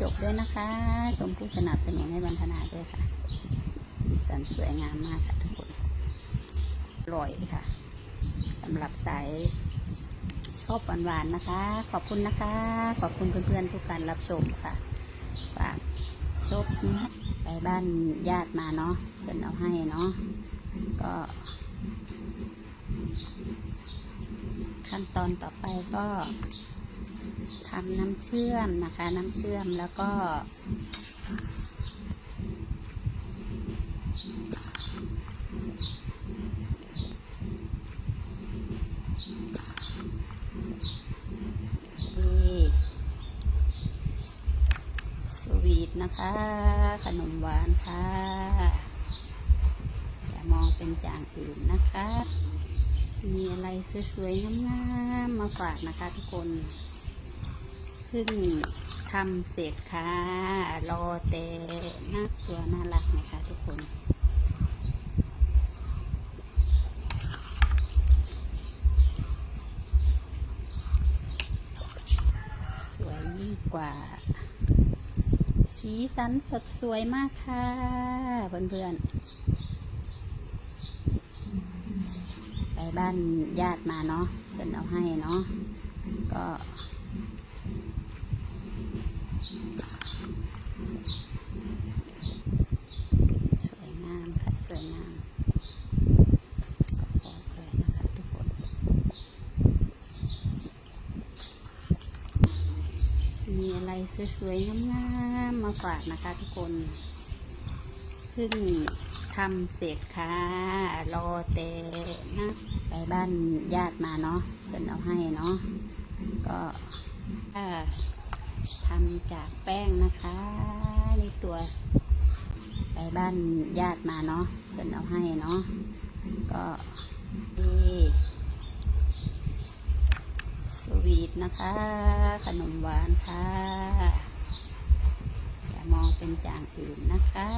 จบด้วยนะคะ ชมผู้สนับสนุนให้บรรณาด้วยค่ะสีสันสวยงามมากค่ะทุกคนอร่อยค่ะสำหรับสายชอบหวานๆนะคะ ขอบคุณนะคะ ขอบคุณเพื่อนๆทุกการรับชมค่ะฝากชบไปบ้านญาติมาเนาะเป็นเอาให้เนาะก็ ขั้นตอนต่อไปก็ ทำน้ำเชื่อมนะคะ น้ำเชื่อมแล้วก็ซีสวีทนะคะ ขนมหวานค่ะ อย่ามองเป็นอย่างอื่นนะคะ มีอะไรสวยๆงามๆมาฝากนะคะทุกคน พิ่งทำเสร็จค่ะ รอแต่หน้าตัวน่ารักนะคะทุกคน สวยยิ่งกว่า สีสันสดสวยมากค่ะ เพื่อนๆ ไปบ้านญาติมาเนาะเป็นเอาให้เนาะก็ สวยงามค่ะ ส วยงามก็พอเลยนะคะทุกคน มีอะไรสวยๆงามๆมาฝากนะคะทุกคนเพิ่งทำเสร็จค่ะ รอแต่นะไปบ้านญาติมาเนาะเป็นเอาให้เนาะก็ทำจากแป้งนะคะ ในตัว ไปบ้านญาติมาเนาะเป็นเอาให้เนาะก็นี่สวีทนะคะ ขนมหวานค่ะอย่ามองเป็นอย่างอื่นนะคะ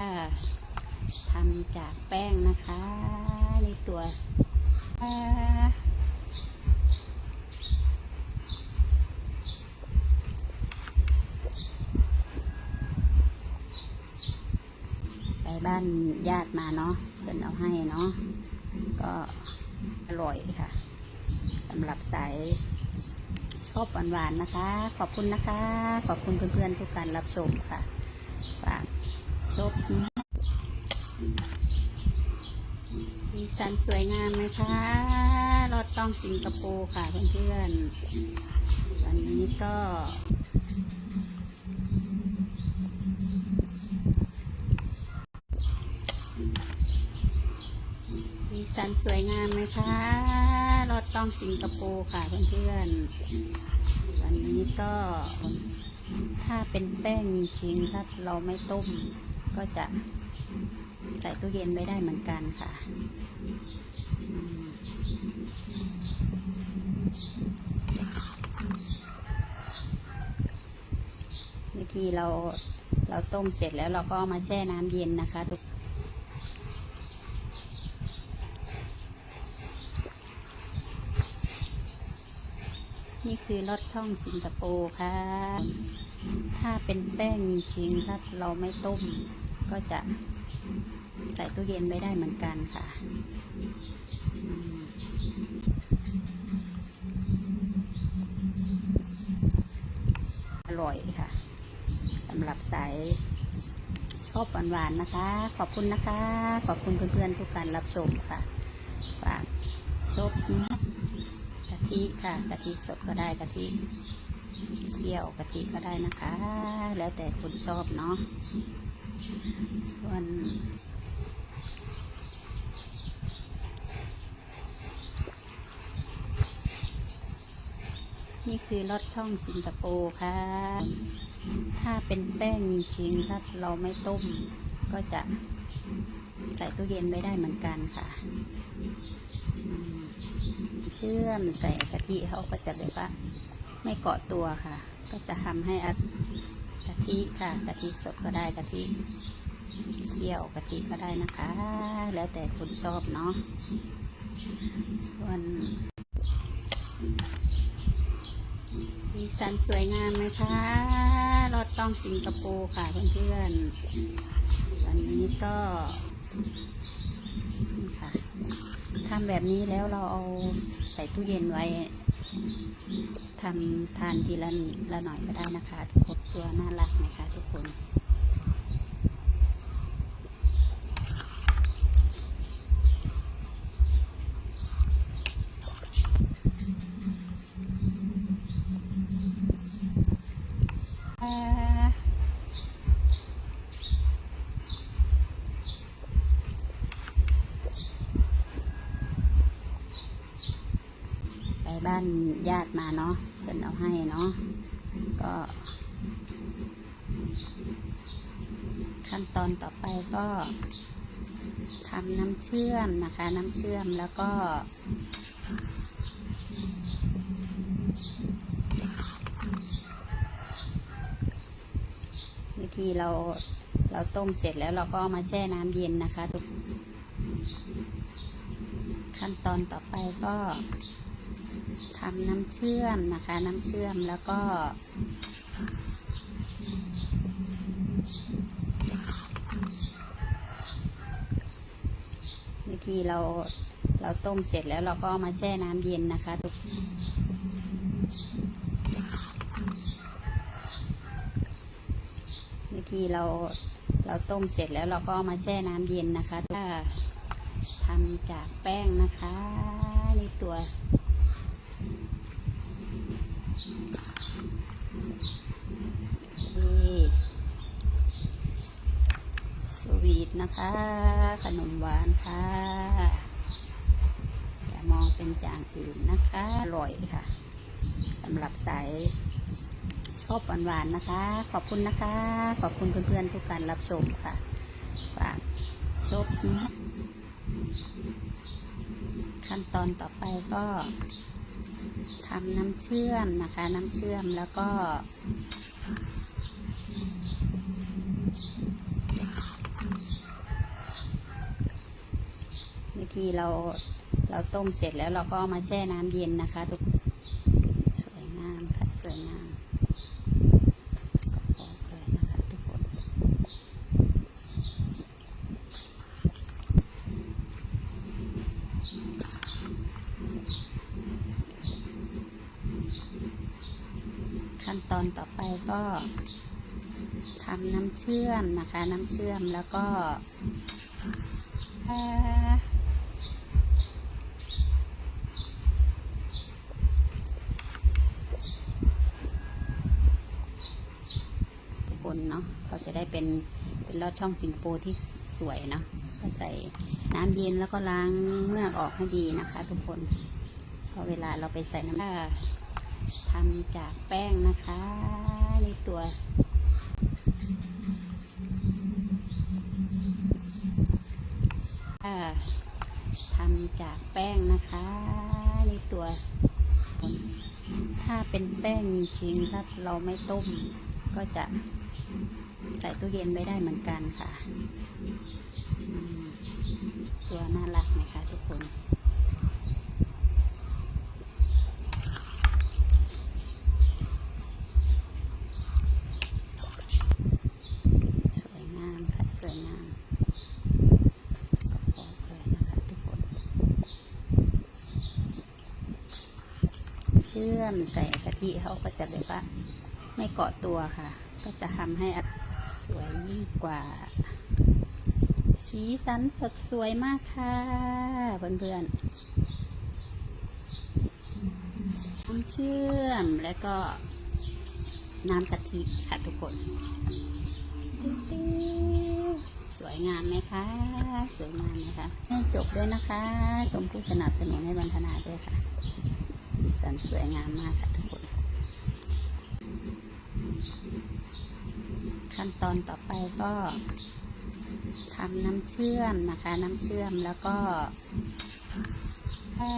ค่ะทำจากแป้งนะคะ นี่ตัวอ่าไป บ้านญาติมาเนาะเป็นเอาให้เนาะก็อร่อยค่ะสำหรับสายชอบหวานๆนะคะ ขอบคุณนะคะ ขอบคุณเพื่อนๆทุกการรับชมค่ะฝากชมสีสันสวยงามไหมคะรถต้องสิงคโปร์ค่ะเพื่อนๆวันนี้ก็ สีสันสวยงามไหมคะรถต้องสิงคโปร์ค่ะเพื่อนๆวันนี้ก็ถ้าเป็นแป้งจริงถ้าเราไม่ต้ม ก็จะใส่ตู้เย็นไว้ได้เหมือนกันค่ะวิธีเราเราต้มเสร็จแล้วเราก็มาแช่น้ำเย็นนะคะทุกนี่ คือรสท่องสิงคโปร์ค่ะ ถ้าเป็นแป้งจริงถ้าเราไม่ต้ม ก็จะใส่ตู้เย็นไว้ได้เหมือนกันค่ะอร่อยค่ะสำหรับสายชอบหวานๆนะคะ ขอบคุณนะคะ ขอบคุณเพื่อนๆทุกการรับชมค่ะฝากชมกะ ทิค่ะกะทิสดก็ได้กะทิเคี่ยวกะทิก็ได้นะคะ แล้วแต่คุณชอบเนาะส่วนนี่คือรสท่องสิงคโปร์ค่ะ ถ้าเป็นแป้งจริงถ้าเราไม่ต้ม ก็จะใส่ตู้เย็นไว้ได้เหมือนกันค่ะ ชื่อมใส่กะทิเขาก็จะแบบว่าไม่เกาะตัวค่ะ ก็จะทำให้อะกะทิค่ะกะทิสดก็ได้กะทิเคี่ยวกะทิก็ได้นะคะ แล้วแต่คนชอบเนาะส่วนสีสันสวยงามไหมคะรถต้องสิงคโปร์ค่ะเพื่อนๆวันนี้ก็นี่ค่ะทำแบบนี้แล้วเราเอา ใส่ตู้เย็นไว้ทำทานทีละนิดละหน่อยก็ได้นะคะทุกคนตัวน่ารักนะคะทุกคน บ้านญาติมาเนาะเป็นเอาให้เนาะก็ ขั้นตอนต่อไปก็ทำน้ำเชื่อมนะคะ น้ำเชื่อมแล้วก็วิธีเราเราต้มเสร็จแล้วเราก็มาแช่น้ำเย็นนะคะทุกขั้นตอนต่อไปก็ ทำน้ำเชื่อมนะคะ น้ำเชื่อมแล้วก็วิธีเราเราต้มเสร็จแล้วเราก็มาแช่น้ำเย็นนะคะทุกวิธีเราเราต้มเสร็จแล้วเราก็มาแช่น้ำเย็นนะคะถ้าทำจากแป้งนะคะ นี่ตัวนี่สวีท นะคะ ขนมหวานค่ะ อย่ามองเป็นอย่างอื่นนะคะ อร่อยค่ะสำหรับสายชอบหวานๆนะคะ ขอบคุณนะคะ ขอบคุณเพื่อนๆทุกการรับชมค่ะฝากชมนะขั้นตอนต่อไปก็ทำน้ำเชื่อมนะคะ น้ำเชื่อมแล้วก็ วิธีเราเราต้มเสร็จแล้วเราก็มาแช่น้ำเย็นนะคะทุกสวยงามค่ะสวยงามออกเลยนะคะทุกคนขั้นตอนต่อไปก็ทำน้ำเชื่อมนะคะ น้ำเชื่อมแล้วก็อ่าทุก คนเนาะก็จะได้เป็นเป็นลอดช่องสิงคโปร์ที่สวยเนาะก็ใส่น้ำเย็นแล้วก็ล้างเมือกออกให้ดีนะคะ ทุกคนเพราะเวลาเราไปใส่น้ำทำจากแป้งนะคะนี่ตัวทำจากแป้งนะคะนี่ตัวถ้าเป็นแป้งจริงถ้าเราไม่ต้มก็จะ ใส่ตู้เย็นไว้ได้เหมือนกันค่ะ ตัวน่ารักนะคะทุกคน สวยงามค่ะ สวยงามออกเลยนะคะทุกคนเชื่อมใส่กะทิเขาก็จะแบบว่าไม่เกาะตัวค่ะ ก็จะทำให้สวยยิ่งกว่า สีสันสดสวยมากค่ะเพื่อนๆน้ำเชื่อมแล้วก็น้ำกะทิค่ะทุกคนสวยงามไหมคะ สวยงามไหมคะให้จบด้วยนะคะ ชมผู้สนับสนุนให้บรรทนาด้วยค่ะสีสันสวยงามมากค่ะทุกคน ขั้นตอนต่อไปก็ทำน้ำเชื่อมนะคะ น้ำเชื่อมแล้วก็อ่า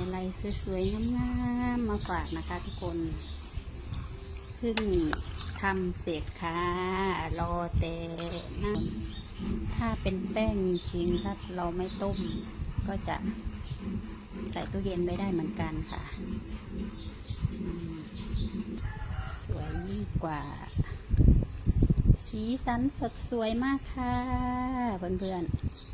อะไรสวยๆงามๆมาฝากนะคะทุกคนเพิ่งทำเสร็จค่ะ รอแต่น้ำ ถ้าเป็นแป้งจริงถ้าเราไม่ต้ม ก็จะใส่ตู้เย็นไม่ได้เหมือนกันค่ะ สวยยิ่งกว่า สีสันสดสวยมากค่ะเพื่อนๆ